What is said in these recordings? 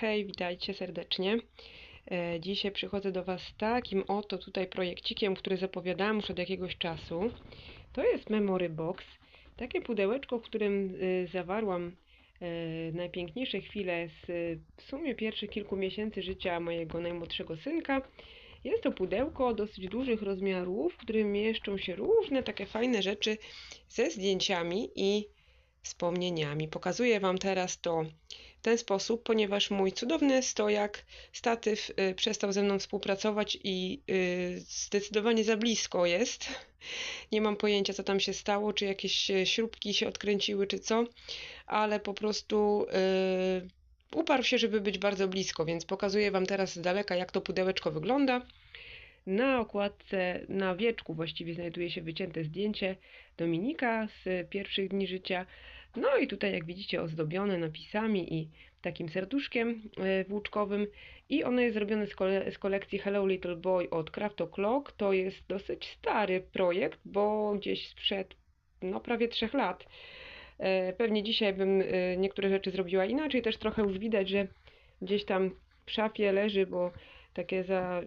hej, witajcie serdecznie. E, Dzisiaj przychodzę do Was z takim oto tutaj projekcikiem, który zapowiadałam już od jakiegoś czasu. To jest Memory Box. Takie pudełeczko, w którym y, zawarłam e, najpiękniejsze chwile z w sumie pierwszych kilku miesięcy życia mojego najmłodszego synka. Jest to pudełko dosyć dużych rozmiarów, w którym mieszczą się różne takie fajne rzeczy ze zdjęciami i wspomnieniami. Pokazuję Wam teraz to ten sposób, ponieważ mój cudowny stojak, statyw y, przestał ze mną współpracować i y, zdecydowanie za blisko jest. Nie mam pojęcia, co tam się stało, czy jakieś y, śrubki się odkręciły, czy co, ale po prostu y, uparł się, żeby być bardzo blisko, więc pokazuję Wam teraz z daleka, jak to pudełeczko wygląda. Na okładce, na wieczku właściwie znajduje się wycięte zdjęcie Dominika z pierwszych dni życia. No i tutaj, jak widzicie, ozdobione napisami i takim serduszkiem e, włóczkowym. I ono jest zrobione z, kole z kolekcji Hello Little Boy od Craft O'Clock. To jest dosyć stary projekt, bo gdzieś sprzed no, prawie trzech lat. E, Pewnie dzisiaj bym e, niektóre rzeczy zrobiła inaczej. Też trochę już widać, że gdzieś tam w szafie leży, bo takie za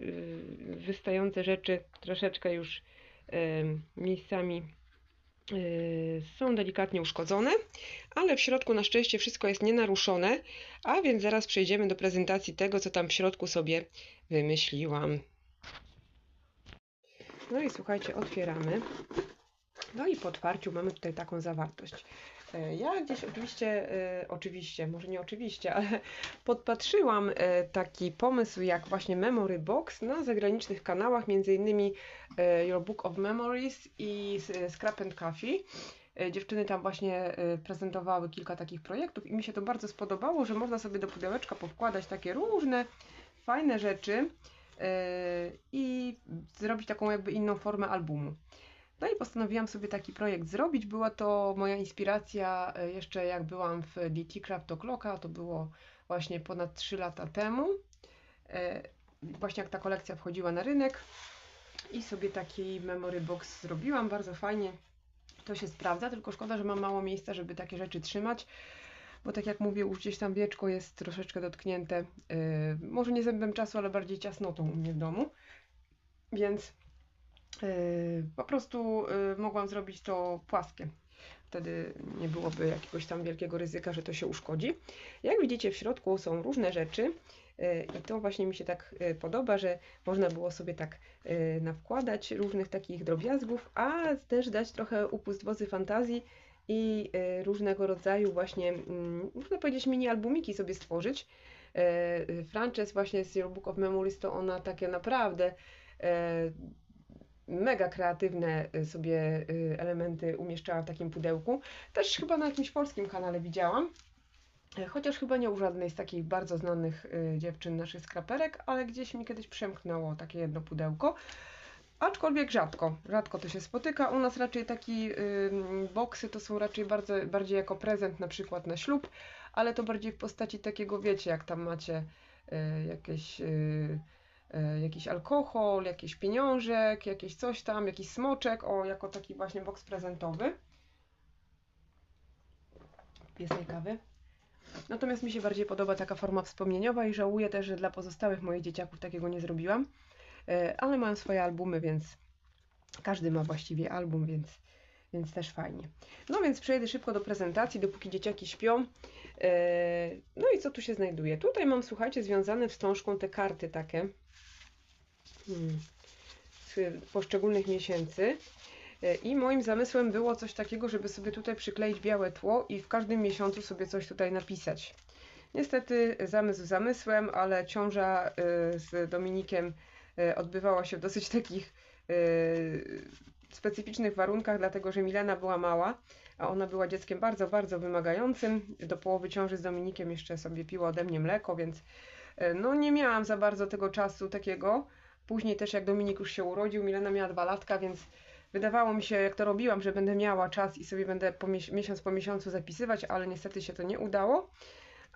wystające rzeczy troszeczkę już miejscami są delikatnie uszkodzone, ale w środku na szczęście wszystko jest nienaruszone, a więc zaraz przejdziemy do prezentacji tego, co tam w środku sobie wymyśliłam. No i słuchajcie, otwieramy. No i po otwarciu mamy tutaj taką zawartość. E, Ja gdzieś oczywiście, e, oczywiście, może nie oczywiście, ale podpatrzyłam e, taki pomysł jak właśnie Memory Box na zagranicznych kanałach, między innymi Your Book of Memories i Scrap and Coffee. Dziewczyny tam właśnie prezentowały kilka takich projektów i mi się to bardzo spodobało, że można sobie do pudełeczka powkładać takie różne fajne rzeczy i zrobić taką jakby inną formę albumu. No i postanowiłam sobie taki projekt zrobić. Była to moja inspiracja e, jeszcze jak byłam w DT Craft O'Clocka, to było właśnie ponad 3 lata temu. E, Właśnie jak ta kolekcja wchodziła na rynek i sobie taki memory box zrobiłam, bardzo fajnie. To się sprawdza, tylko szkoda, że mam mało miejsca, żeby takie rzeczy trzymać, bo tak jak mówię, już gdzieś tam wieczko jest troszeczkę dotknięte, e, może nie zębem czasu, ale bardziej ciasnotą u mnie w domu, więc Yy, po prostu yy, mogłam zrobić to płaskie. Wtedy nie byłoby jakiegoś tam wielkiego ryzyka, że to się uszkodzi. Jak widzicie, w środku są różne rzeczy yy, i to właśnie mi się tak podoba, że można było sobie tak nawkładać różnych takich drobiazgów, a też dać trochę upust wozy fantazji i różnego rodzaju właśnie, mm, można powiedzieć, mini albumiki sobie stworzyć. Frances właśnie z Your Book of Memories to ona takie naprawdę mega kreatywne y, sobie y, elementy umieszczała w takim pudełku. Też chyba na jakimś polskim kanale widziałam. E, Chociaż chyba nie u żadnej z takich bardzo znanych y, dziewczyn naszych skraperek, ale gdzieś mi kiedyś przemknęło takie jedno pudełko. Aczkolwiek rzadko, rzadko to się spotyka. U nas raczej taki ym, boksy to są raczej bardzo, bardziej jako prezent na przykład na ślub, ale to bardziej w postaci takiego, wiecie, jak tam macie y, jakieś y, jakiś alkohol, jakiś pieniążek, jakieś coś tam, jakiś smoczek, o, jako taki właśnie boks prezentowy. Piesnej kawy. Natomiast mi się bardziej podoba taka forma wspomnieniowa i żałuję też, że dla pozostałych moich dzieciaków takiego nie zrobiłam. E, Ale mają swoje albumy, więc każdy ma właściwie album, więc, więc też fajnie. No więc przejdę szybko do prezentacji, dopóki dzieciaki śpią. E, No i co tu się znajduje? Tutaj mam, słuchajcie, związane wstążką te karty takie poszczególnych miesięcy. E, I moim zamysłem było coś takiego, żeby sobie tutaj przykleić białe tło i w każdym miesiącu sobie coś tutaj napisać. Niestety zamysł zamysłem, ale ciąża e, z Dominikiem e, odbywała się w dosyć takich specyficznych warunkach, dlatego że Milena była mała, a ona była dzieckiem bardzo, bardzo wymagającym. Do połowy ciąży z Dominikiem jeszcze sobie piła ode mnie mleko, więc no nie miałam za bardzo tego czasu takiego. Później też jak Dominik już się urodził, Milena miała dwa latka, więc wydawało mi się, jak to robiłam, że będę miała czas i sobie będę po mies- miesiąc po miesiącu zapisywać, ale niestety się to nie udało.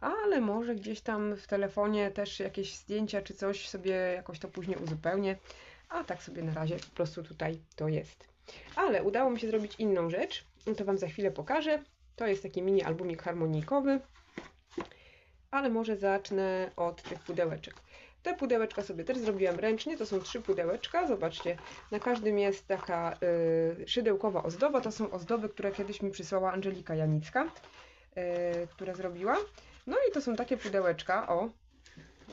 Ale może gdzieś tam w telefonie też jakieś zdjęcia czy coś sobie jakoś to później uzupełnię. A tak sobie na razie po prostu tutaj to jest. Ale udało mi się zrobić inną rzecz. To Wam za chwilę pokażę. To jest taki mini albumik harmonijkowy. ale może zacznę od tych pudełeczek. Te pudełeczka sobie też zrobiłam ręcznie, to są trzy pudełeczka, zobaczcie, na każdym jest taka y, szydełkowa ozdoba, to są ozdoby, które kiedyś mi przysłała Angelika Janicka, y, które zrobiła. No i to są takie pudełeczka, o,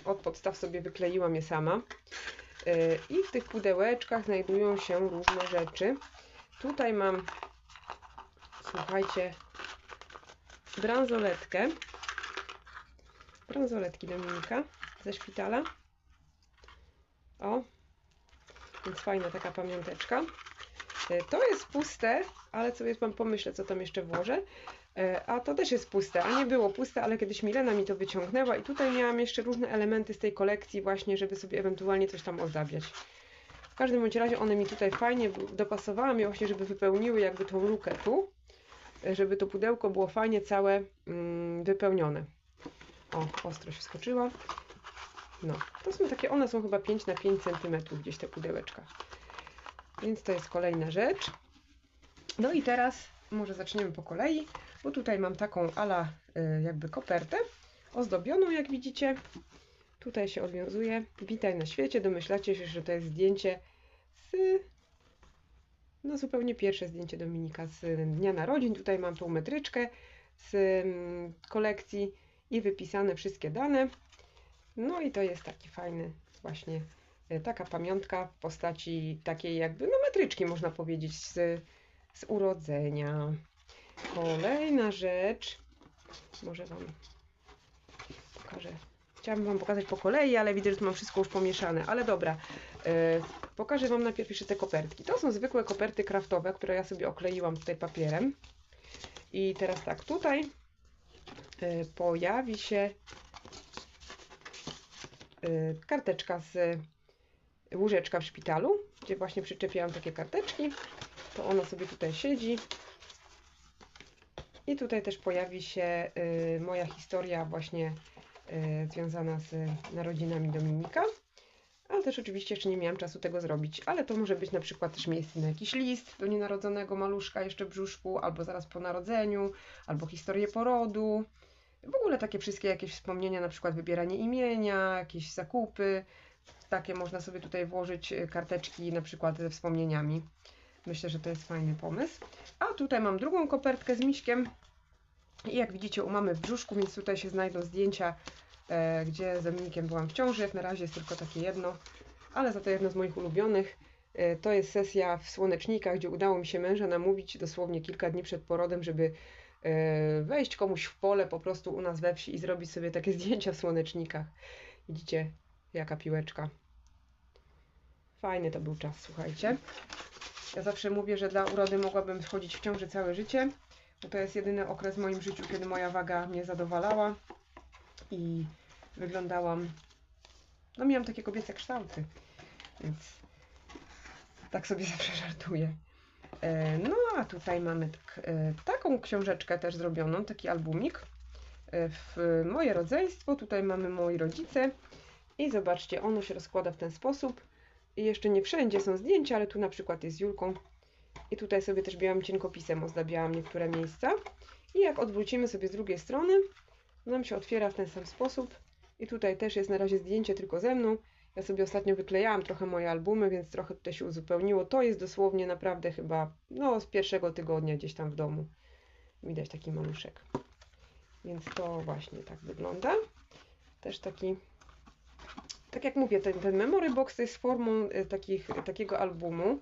od podstaw sobie wykleiłam je sama. Y, I w tych pudełeczkach znajdują się różne rzeczy. Tutaj mam, słuchajcie, bransoletkę. Bransoletki Dominika ze szpitala. O, więc fajna taka pamiąteczka. Y, to jest puste, ale sobie pan pomyślę, co tam jeszcze włożę. Y, a to też jest puste, a nie było puste, ale kiedyś Milena mi to wyciągnęła i tutaj miałam jeszcze różne elementy z tej kolekcji właśnie, żeby sobie ewentualnie coś tam ozdabiać. W każdym bądź razie one mi tutaj fajnie dopasowałam je właśnie, żeby wypełniły jakby tą lukę tu, y, żeby to pudełko było fajnie całe mm, wypełnione. O, ostrość wskoczyła. No, to są takie, one są chyba 5 na 5 cm gdzieś te pudełeczka. Więc to jest kolejna rzecz. No i teraz może zaczniemy po kolei, bo tutaj mam taką ala y, jakby kopertę ozdobioną, jak widzicie. Tutaj się odwiązuje. Witaj na świecie. Domyślacie się, że to jest zdjęcie z... No zupełnie pierwsze zdjęcie Dominika z dnia narodzin. Tutaj mam tą metryczkę z mm, kolekcji i wypisane wszystkie dane. No i to jest taki fajny właśnie y, taka pamiątka w postaci takiej jakby no metryczki można powiedzieć z, z urodzenia. Kolejna rzecz, może Wam pokażę. Chciałabym Wam pokazać po kolei, ale widzę, że tu mam wszystko już pomieszane. Ale dobra, yy, pokażę Wam najpierw jeszcze te kopertki. To są zwykłe koperty kraftowe, które ja sobie okleiłam tutaj papierem. I teraz tak, tutaj yy, pojawi się karteczka z łóżeczka w szpitalu, gdzie właśnie przyczepiłam takie karteczki. To ona sobie tutaj siedzi. I tutaj też pojawi się y, moja historia właśnie y, związana z narodzinami Dominika. Ale też oczywiście jeszcze nie miałam czasu tego zrobić. Ale to może być na przykład też miejsce na jakiś list do nienarodzonego maluszka jeszcze w brzuszku, albo zaraz po narodzeniu, albo historię porodu. W ogóle takie wszystkie jakieś wspomnienia, na przykład wybieranie imienia, jakieś zakupy. Takie można sobie tutaj włożyć y, karteczki na przykład ze wspomnieniami. Myślę, że to jest fajny pomysł. A tutaj mam drugą kopertkę z miśkiem. I jak widzicie, u mamy w brzuszku, więc tutaj się znajdą zdjęcia, e, gdzie z Dominikiem byłam w ciąży. Jak na razie jest tylko takie jedno, ale za to jedno z moich ulubionych. E, to jest sesja w Słonecznikach, gdzie udało mi się męża namówić dosłownie kilka dni przed porodem, żeby wejść komuś w pole po prostu u nas we wsi i zrobić sobie takie zdjęcia w Słonecznikach. Widzicie, jaka piłeczka. Fajny to był czas, słuchajcie. Ja zawsze mówię, że dla urody mogłabym chodzić w ciąży całe życie, bo to jest jedyny okres w moim życiu, kiedy moja waga mnie zadowalała i wyglądałam, no miałam takie kobiece kształty, więc tak sobie zawsze żartuję. E, no a tutaj mamy tak, e, taką książeczkę też zrobioną, taki albumik. E, w moje rodzeństwo, tutaj mamy moi rodzice i zobaczcie, ono się rozkłada w ten sposób. I jeszcze nie wszędzie są zdjęcia, ale tu na przykład jest z Julką. I tutaj sobie też białym cienkopisem ozdabiałam niektóre miejsca. I jak odwrócimy sobie z drugiej strony, nam się otwiera w ten sam sposób. I tutaj też jest na razie zdjęcie tylko ze mną. Ja sobie ostatnio wyklejałam trochę moje albumy, więc trochę tutaj się uzupełniło. To jest dosłownie naprawdę chyba no, z pierwszego tygodnia gdzieś tam w domu. Widać taki maluszek. Więc to właśnie tak wygląda. Też taki tak jak mówię, ten, ten Memory Box jest formą y, takich, takiego albumu,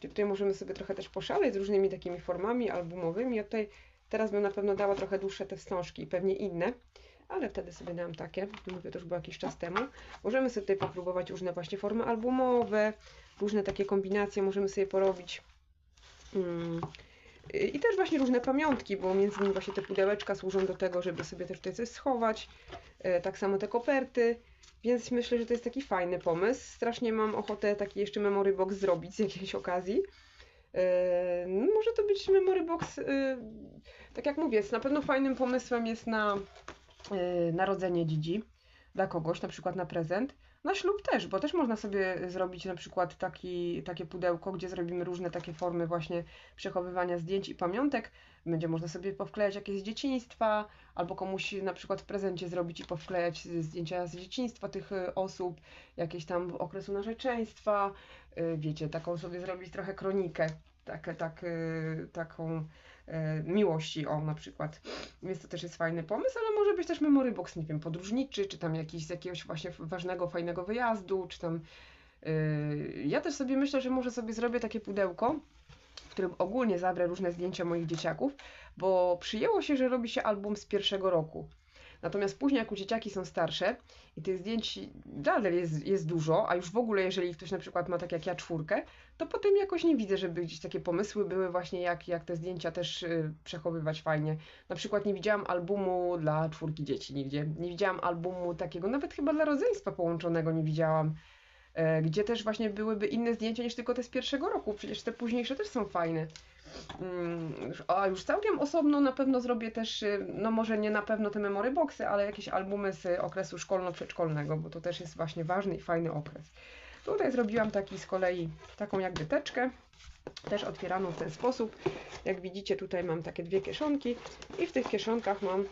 tutaj możemy sobie trochę też poszaleć z różnymi takimi formami albumowymi. Ja tutaj teraz bym na pewno dała trochę dłuższe te wstążki i pewnie inne, ale wtedy sobie dałam takie, mówię, to już było jakiś czas temu. Możemy sobie tutaj popróbować różne właśnie formy albumowe, różne takie kombinacje możemy sobie porobić. Hmm. I też właśnie różne pamiątki, bo między innymi właśnie te pudełeczka służą do tego, żeby sobie też tutaj coś schować. Y, tak samo te koperty. Więc myślę, że to jest taki fajny pomysł. Strasznie mam ochotę taki jeszcze memory box zrobić z jakiejś okazji. Yy, może to być memory box, yy, tak jak mówię, na pewno fajnym pomysłem jest na narodzenie dzidzi dla kogoś, na przykład na prezent. Na ślub też, bo też można sobie zrobić na przykład taki, takie pudełko, gdzie zrobimy różne takie formy właśnie przechowywania zdjęć i pamiątek. Będzie można sobie powklejać jakieś z dzieciństwa, albo komuś na przykład w prezencie zrobić i powklejać zdjęcia z dzieciństwa tych y, osób, jakieś tam okresu narzeczeństwa. Y, wiecie, taką sobie zrobić trochę kronikę, tak, tak, y, taką miłości, o na przykład. Więc to też jest fajny pomysł, ale może być też memory box, nie wiem, podróżniczy, czy tam jakiś z jakiegoś właśnie ważnego, fajnego wyjazdu, czy tam. Yy, ja też sobie myślę, że może sobie zrobię takie pudełko, w którym ogólnie zabrę różne zdjęcia moich dzieciaków, bo przyjęło się, że robi się album z pierwszego roku. Natomiast później, jak u dzieciaki są starsze i tych zdjęć nadal jest, jest dużo, a już w ogóle, jeżeli ktoś na przykład ma tak jak ja czwórkę, to potem jakoś nie widzę, żeby gdzieś takie pomysły były właśnie, jak, jak te zdjęcia też y, przechowywać fajnie. Na przykład nie widziałam albumu dla czwórki dzieci nigdzie. Nie widziałam albumu takiego, nawet chyba dla rodzeństwa połączonego nie widziałam gdzie też właśnie byłyby inne zdjęcia niż tylko te z pierwszego roku. Przecież te późniejsze też są fajne. Mm, a już całkiem osobno na pewno zrobię też, y, no może nie na pewno te memory boxy, ale jakieś albumy z okresu szkolno-przedszkolnego, bo to też jest właśnie ważny i fajny okres. Tutaj zrobiłam taki z kolei taką jakby teczkę, też otwieraną w ten sposób. Jak widzicie tutaj mam takie dwie kieszonki i w tych kieszonkach mam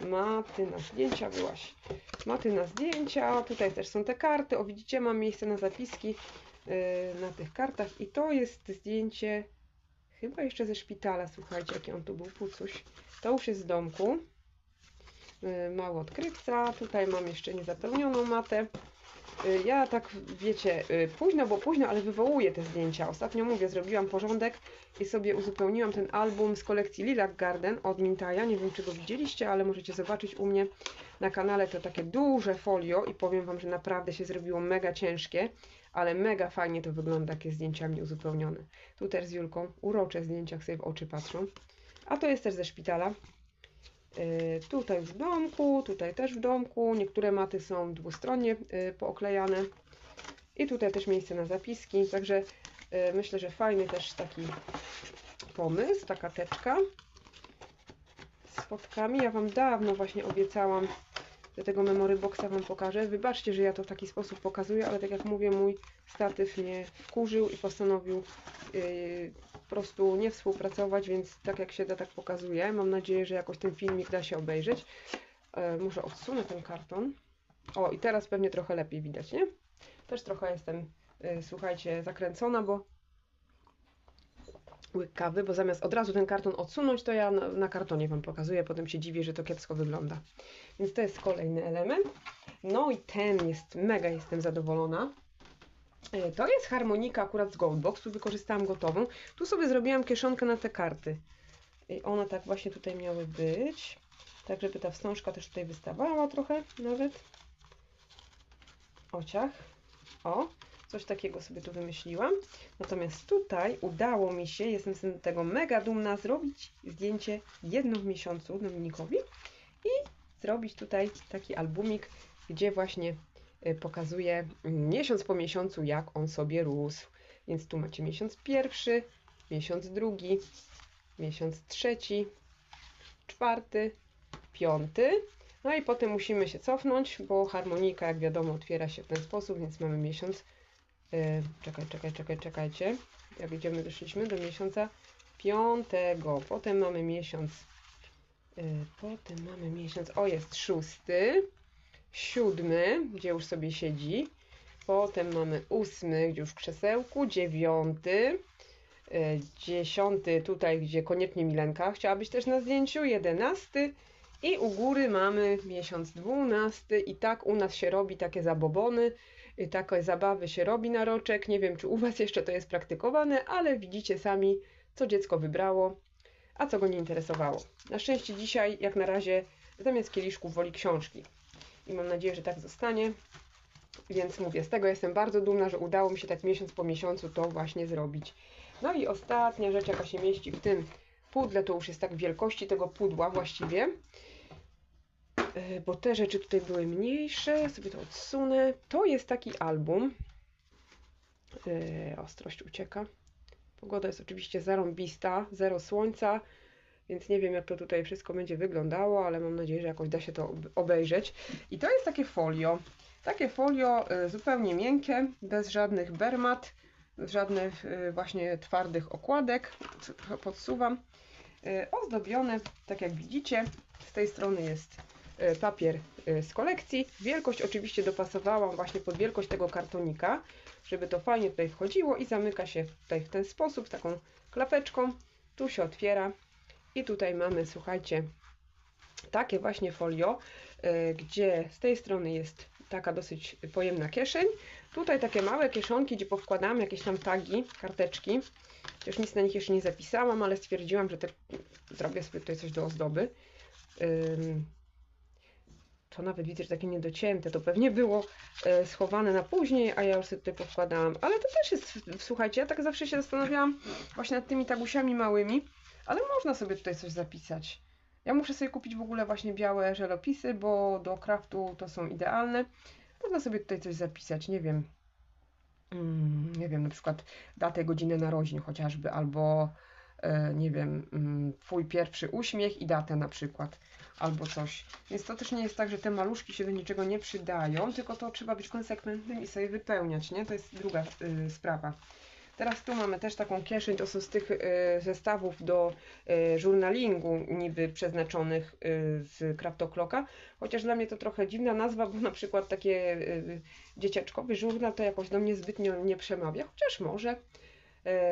maty na zdjęcia, byłaś maty na zdjęcia, tutaj też są te karty, o widzicie mam miejsce na zapiski yy, na tych kartach i to jest zdjęcie Chyba jeszcze ze szpitala, słuchajcie, jaki on tu był pucuś. To już jest z domku. Y, mało odkrywca. Tutaj mam jeszcze niezapełnioną matę. Y, ja tak, wiecie, y, późno, bo późno, ale wywołuję te zdjęcia. Ostatnio, mówię, zrobiłam porządek i sobie uzupełniłam ten album z kolekcji Lilac Garden od Mintaja. Nie wiem, czy go widzieliście, ale możecie zobaczyć u mnie na kanale. To takie duże folio i powiem Wam, że naprawdę się zrobiło mega ciężkie ale mega fajnie to wygląda, jest zdjęciami uzupełnione. Tu też z Julką urocze zdjęcia, jak sobie w oczy patrzą. A to jest też ze szpitala. Yy, tutaj w domku, tutaj też w domku. Niektóre maty są dwustronnie yy, pooklejane. I tutaj też miejsce na zapiski. Także yy, myślę, że fajny też taki pomysł, taka teczka z fotkami. Ja Wam dawno właśnie obiecałam do tego memory boxa Wam pokażę. Wybaczcie, że ja to w taki sposób pokazuję, ale tak jak mówię, mój statyw mnie wkurzył i postanowił po prostu nie współpracować, więc tak jak się da, tak pokazuję. Mam nadzieję, że jakoś ten filmik da się obejrzeć. Yy, muszę odsunę ten karton. O, i teraz pewnie trochę lepiej widać, nie? Też trochę jestem, yy, słuchajcie, zakręcona, bo łyk kawy, bo zamiast od razu ten karton odsunąć, to ja na, na, kartonie Wam pokazuję, potem się dziwię, że to kiepsko wygląda. Więc to jest kolejny element. No i ten jest, mega jestem zadowolona. E, to jest harmonika akurat z Goldbox, wykorzystałam gotową. Tu sobie zrobiłam kieszonkę na te karty. One tak właśnie tutaj miały być. Tak, żeby ta wstążka też tutaj wystawała trochę nawet. Ociach. O, Coś takiego sobie tu wymyśliłam. Natomiast tutaj udało mi się, jestem z tego mega dumna, zrobić zdjęcie jedno w miesiącu Dominikowi i zrobić tutaj taki albumik, gdzie właśnie y, pokazuję miesiąc po miesiącu, jak on sobie rósł. Więc tu macie miesiąc pierwszy, miesiąc drugi, miesiąc trzeci, czwarty, piąty. No i potem musimy się cofnąć, bo harmonika, jak wiadomo, otwiera się w ten sposób, więc mamy miesiąc Yy, czekaj, czekaj, czekaj, czekajcie. Jak idziemy, doszliśmy do miesiąca piątego. Potem mamy miesiąc. Yy, potem mamy miesiąc. O, jest szósty. Siódmy, gdzie już sobie siedzi. Potem mamy ósmy, gdzie już w krzesełku. Dziewiąty. Yy, dziesiąty, tutaj, gdzie koniecznie Milenka chciała być też na zdjęciu. Jedenasty. I u góry mamy miesiąc dwunasty. I tak u nas się robi takie zabobony takie zabawy się robi na roczek. Nie wiem, czy u Was jeszcze to jest praktykowane, ale widzicie sami, co dziecko wybrało, a co go nie interesowało. Na szczęście dzisiaj, jak na razie, zamiast kieliszków woli książki. I mam nadzieję, że tak zostanie. Więc mówię, z tego jestem bardzo dumna, że udało mi się tak miesiąc po miesiącu to właśnie zrobić. No i ostatnia rzecz, jaka się mieści w tym pudle, to już jest tak wielkości tego pudła właściwie. E, bo te rzeczy tutaj były mniejsze, sobie to odsunę. To jest taki album. E, ostrość ucieka. Pogoda jest oczywiście zarąbista, zero słońca, więc nie wiem jak to tutaj wszystko będzie wyglądało, ale mam nadzieję, że jakoś da się to obejrzeć. I to jest takie folio. Takie folio y, zupełnie miękkie, bez żadnych bermat, żadnych y, właśnie twardych okładek. Podsuwam. Y, Ozdobione, tak jak widzicie, z tej strony jest papier z kolekcji. Wielkość oczywiście dopasowałam właśnie pod wielkość tego kartonika, żeby to fajnie tutaj wchodziło i zamyka się tutaj w ten sposób, taką klapeczką. Tu się otwiera i tutaj mamy, słuchajcie, takie właśnie folio, y, gdzie z tej strony jest taka dosyć pojemna kieszeń. Tutaj takie małe kieszonki, gdzie powkładam jakieś tam tagi, karteczki. Chociaż nic na nich jeszcze nie zapisałam, ale stwierdziłam, że te, zrobię sobie tutaj coś do ozdoby. To nawet widzę, że takie niedocięte. To pewnie było e, schowane na później, a ja już sobie tutaj powkładałam. Ale to też jest, słuchajcie, ja tak zawsze się zastanawiałam właśnie nad tymi tagusiami małymi, ale można sobie tutaj coś zapisać. Ja muszę sobie kupić w ogóle właśnie białe żelopisy, bo do craftu to są idealne. Można sobie tutaj coś zapisać, nie wiem. Mm, nie wiem, na przykład datę, godzinę narodzin chociażby, albo e, nie wiem, mm, twój pierwszy uśmiech i datę na przykład, albo coś. Więc to też nie jest tak, że te maluszki się do niczego nie przydają, tylko to trzeba być konsekwentnym i sobie wypełniać, nie? To jest druga y, sprawa. Teraz tu mamy też taką kieszeń, to są z tych y, zestawów do y, żurnalingu niby przeznaczonych y, z Craftoclocka, chociaż dla mnie to trochę dziwna nazwa, bo na przykład takie dzieciaczkowy żurnal to jakoś do mnie zbytnio nie przemawia, chociaż może.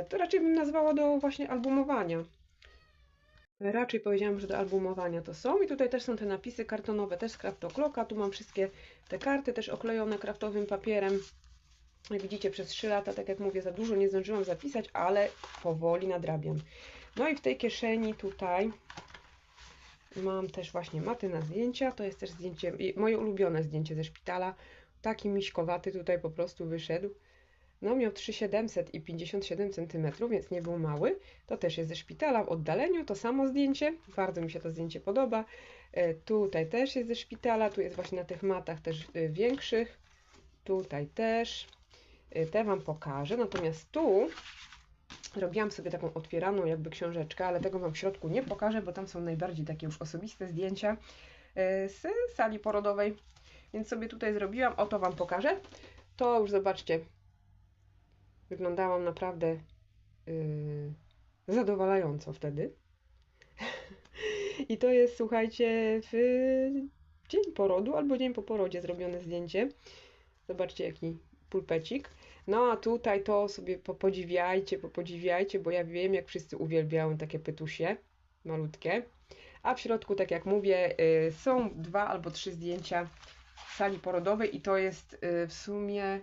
To raczej bym nazwała do właśnie albumowania. Raczej powiedziałam, że do albumowania to są. I tutaj też są te napisy kartonowe, też z Craftoclocka. Tu mam wszystkie te karty też oklejone kraftowym papierem. Jak widzicie, przez 3 lata, tak jak mówię, za dużo nie zdążyłam zapisać, ale powoli nadrabiam. No i w tej kieszeni tutaj mam też właśnie maty na zdjęcia. To jest też zdjęcie, moje ulubione zdjęcie ze szpitala. Taki miśkowaty tutaj po prostu wyszedł. No miał 3700 i 57 cm, więc nie był mały. To też jest ze szpitala w oddaleniu, to samo zdjęcie. Bardzo mi się to zdjęcie podoba. E, Tutaj też jest ze szpitala, tu jest właśnie na tych matach też y, większych. Tutaj też. Y, Te Wam pokażę. Natomiast tu robiłam sobie taką otwieraną jakby książeczkę, ale tego Wam w środku nie pokażę, bo tam są najbardziej takie już osobiste zdjęcia y, z sali porodowej. Więc sobie tutaj zrobiłam, oto Wam pokażę. To już zobaczcie, wyglądałam naprawdę yy, zadowalająco wtedy. I to jest, słuchajcie, w dzień porodu albo dzień po porodzie zrobione zdjęcie. Zobaczcie, jaki pulpecik. No a tutaj to sobie po- podziwiajcie, po- podziwiajcie, bo ja wiem, jak wszyscy uwielbiają takie pytusie malutkie. A w środku, tak jak mówię, y, są dwa albo trzy zdjęcia sali porodowej i to jest y, w sumie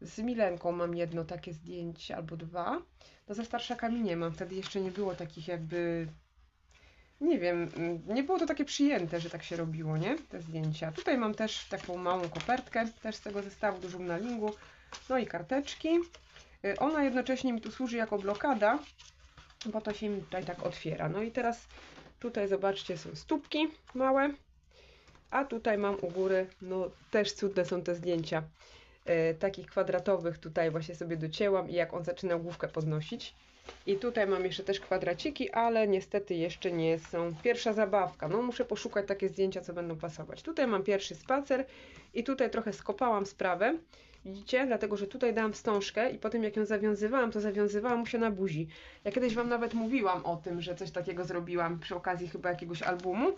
z Milenką mam jedno takie zdjęcie albo dwa. No ze starszakami nie mam, wtedy jeszcze nie było takich jakby nie wiem, mm, nie było to takie przyjęte, że tak się robiło, nie? Te zdjęcia. Tutaj mam też taką małą kopertkę, też z tego zestawu do żurnalingu. No i karteczki. Y, Ona jednocześnie mi tu służy jako blokada, bo to się mi tutaj tak otwiera. No i teraz tutaj zobaczcie, są stópki małe, a tutaj mam u góry, no też cudne są te zdjęcia. E, takich kwadratowych tutaj właśnie sobie docięłam i jak on zaczyna główkę podnosić. I tutaj mam jeszcze też kwadraciki, ale niestety jeszcze nie są. Pierwsza zabawka. No muszę poszukać takie zdjęcia, co będą pasować. Tutaj mam pierwszy spacer i tutaj trochę skopałam sprawę. Widzicie? Dlatego, że tutaj dałam wstążkę i potem jak ją zawiązywałam, to zawiązywałam mu się na buzi. Ja kiedyś Wam nawet mówiłam o tym, że coś takiego zrobiłam przy okazji chyba jakiegoś albumu.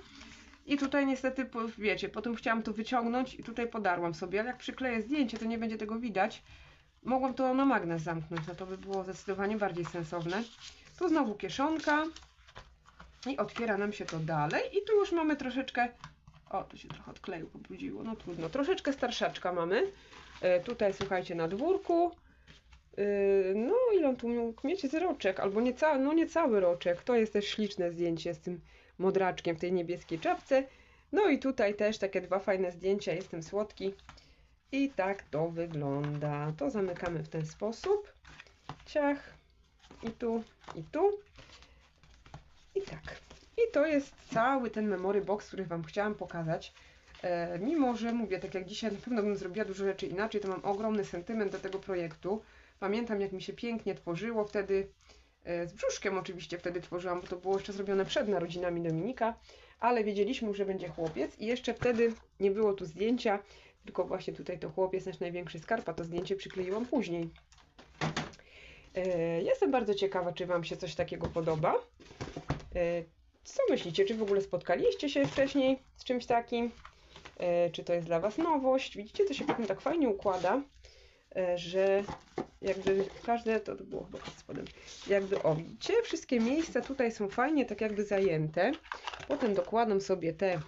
I tutaj niestety, wiecie, potem chciałam to wyciągnąć i tutaj podarłam sobie, ale jak przykleję zdjęcie, to nie będzie tego widać. Mogłam to na magnes zamknąć, no to by było zdecydowanie bardziej sensowne. Tu znowu kieszonka i otwiera nam się to dalej i tu już mamy troszeczkę, o tu się trochę odkleił, pobrudziło, no trudno, troszeczkę starszaczka mamy. E, tutaj słuchajcie na dwórku, E, no ile on tu mógł mieć z roczek, albo nie cały, no nie cały roczek, to jest też śliczne zdjęcie z tym modraczkiem w tej niebieskiej czapce. No i tutaj też takie dwa fajne zdjęcia, jestem słodki. I tak to wygląda. To zamykamy w ten sposób. Ciach. I tu, i tu. I tak. I to jest cały ten memory box, który Wam chciałam pokazać. E, mimo, że mówię, tak jak dzisiaj na pewno bym zrobiła dużo rzeczy inaczej, to mam ogromny sentyment do tego projektu. Pamiętam, jak mi się pięknie tworzyło wtedy. E, z brzuszkiem oczywiście wtedy tworzyłam, bo to było jeszcze zrobione przed narodzinami Dominika, ale wiedzieliśmy, że będzie chłopiec i jeszcze wtedy nie było tu zdjęcia, tylko właśnie tutaj to chłopiec nasz największy skarb, a to zdjęcie przykleiłam później. E, Jestem bardzo ciekawa, czy Wam się coś takiego podoba. E, Co myślicie? Czy w ogóle spotkaliście się wcześniej z czymś takim? E, Czy to jest dla Was nowość? Widzicie, to się potem tak fajnie układa, że jakby każde, to było chyba pod spodem, jakby, o widzicie, wszystkie miejsca tutaj są fajnie tak jakby zajęte. Potem dokładam sobie te e,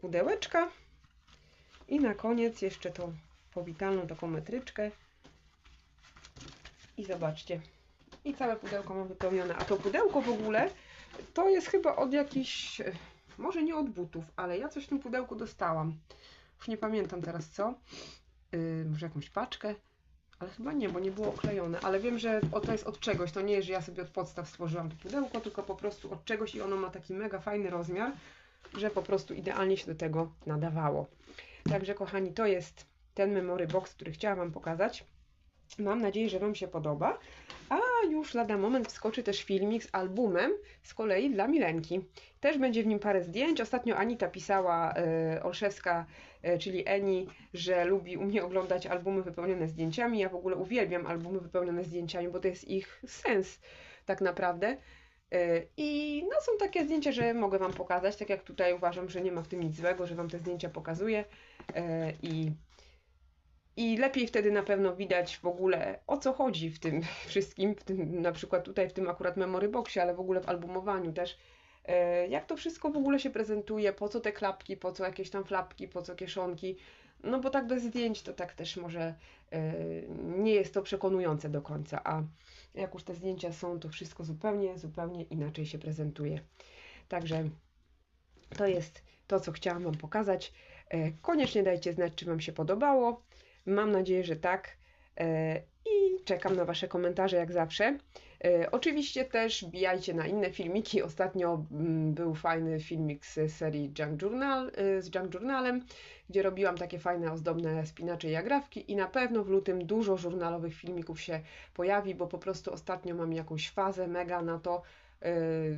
pudełeczka i na koniec jeszcze tą powitalną taką metryczkę i zobaczcie. I całe pudełko mam wypełnione. A to pudełko w ogóle to jest chyba od jakichś, e, może nie od butów, ale ja coś w tym pudełku dostałam. Już nie pamiętam teraz co. Yy, może jakąś paczkę. Ale chyba nie, bo nie było oklejone. Ale wiem, że to jest od czegoś. To nie jest, że ja sobie od podstaw stworzyłam to pudełko, tylko po prostu od czegoś i ono ma taki mega fajny rozmiar, że po prostu idealnie się do tego nadawało. Także kochani, to jest ten memory box, który chciałam Wam pokazać. Mam nadzieję, że Wam się podoba. A już lada moment wskoczy też filmik z albumem z kolei dla Milenki. Też będzie w nim parę zdjęć. Ostatnio Anita pisała, e, Olszewska, e, czyli Eni, że lubi u mnie oglądać albumy wypełnione zdjęciami. Ja w ogóle uwielbiam albumy wypełnione zdjęciami, bo to jest ich sens tak naprawdę. E, I no, są takie zdjęcia, że mogę Wam pokazać, tak jak tutaj uważam, że nie ma w tym nic złego, że Wam te zdjęcia pokazuję. E, I i lepiej wtedy na pewno widać w ogóle o co chodzi w tym wszystkim, w tym, na przykład tutaj w tym akurat memory boxie, ale w ogóle w albumowaniu też. E, jak to wszystko w ogóle się prezentuje, po co te klapki, po co jakieś tam flapki, po co kieszonki. No bo tak bez zdjęć to tak też może nie jest to przekonujące do końca, a jak już te zdjęcia są, to wszystko zupełnie, zupełnie inaczej się prezentuje. Także to jest to, co chciałam Wam pokazać. E, Koniecznie dajcie znać, czy Wam się podobało. Mam nadzieję, że tak. E, I czekam na Wasze komentarze jak zawsze. E, Oczywiście też bijajcie na inne filmiki. Ostatnio mm, był fajny filmik z serii Junk Journal, e, z Junk Journalem, gdzie robiłam takie fajne, ozdobne spinacze i agrafki i na pewno w lutym dużo żurnalowych filmików się pojawi, bo po prostu ostatnio mam jakąś fazę mega na to,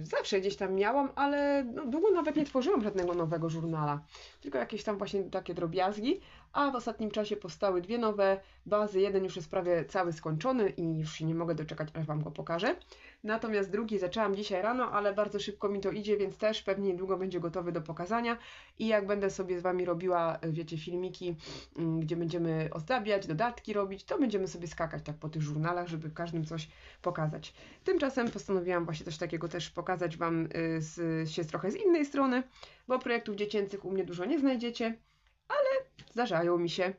Zawsze gdzieś tam miałam, ale no, długo nawet nie tworzyłam żadnego nowego żurnala. Tylko jakieś tam właśnie takie drobiazgi, a w ostatnim czasie powstały dwie nowe bazy. Jeden już jest prawie cały skończony i już się nie mogę doczekać, aż Wam go pokażę. Natomiast drugi zaczęłam dzisiaj rano, ale bardzo szybko mi to idzie, więc też pewnie niedługo będzie gotowy do pokazania. I jak będę sobie z Wami robiła, wiecie, filmiki, mm, gdzie będziemy ozdabiać, dodatki robić, to będziemy sobie skakać tak po tych żurnalach, żeby każdym coś pokazać. Tymczasem postanowiłam właśnie coś takiego też pokazać Wam y, z, się trochę z innej strony, bo projektów dziecięcych u mnie dużo nie znajdziecie, ale zdarzają mi się.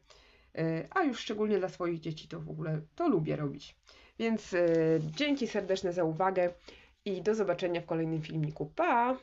Y, A już szczególnie dla swoich dzieci to w ogóle to lubię robić. Więc y, dzięki serdeczne za uwagę i do zobaczenia w kolejnym filmiku. Pa!